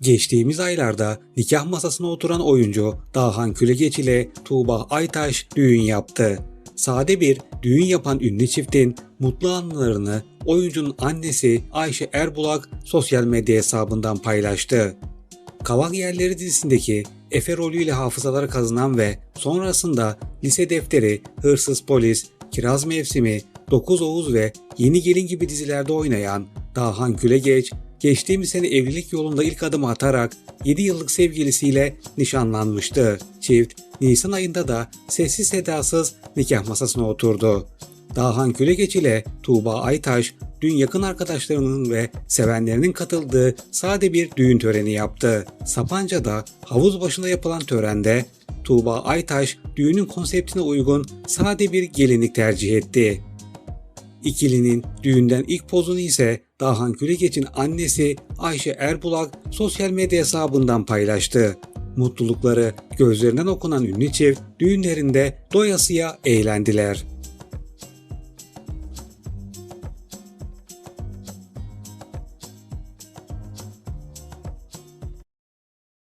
Geçtiğimiz aylarda nikah masasına oturan oyuncu Dahan Külegeç ile Tuğba Aytaş düğün yaptı. Sade bir düğün yapan ünlü çiftin mutlu anlarını oyuncunun annesi Ayşe Erbulak sosyal medya hesabından paylaştı. Kavak Yerleri dizisindeki Efe rolüyle hafızalara kazınan ve sonrasında Lise Defteri, Hırsız Polis, Kiraz Mevsimi, Dokuz Oğuz ve Yeni Gelin gibi dizilerde oynayan Dahan Külegeç, geçtiğimiz sene evlilik yolunda ilk adımı atarak 7 yıllık sevgilisiyle nişanlanmıştı. Çift, Nisan ayında da sessiz sedasız nikah masasına oturdu. Dahan Külegeç ile Tuğba Aytaş dün yakın arkadaşlarının ve sevenlerinin katıldığı sade bir düğün töreni yaptı. Sapanca'da havuz başında yapılan törende Tuğba Aytaş düğünün konseptine uygun sade bir gelinlik tercih etti. İkilinin düğünden ilk pozunu ise Dahan Külegeç'in annesi Ayşe Erbulak sosyal medya hesabından paylaştı. Mutlulukları gözlerinden okunan ünlü çift düğünlerinde doyasıya eğlendiler.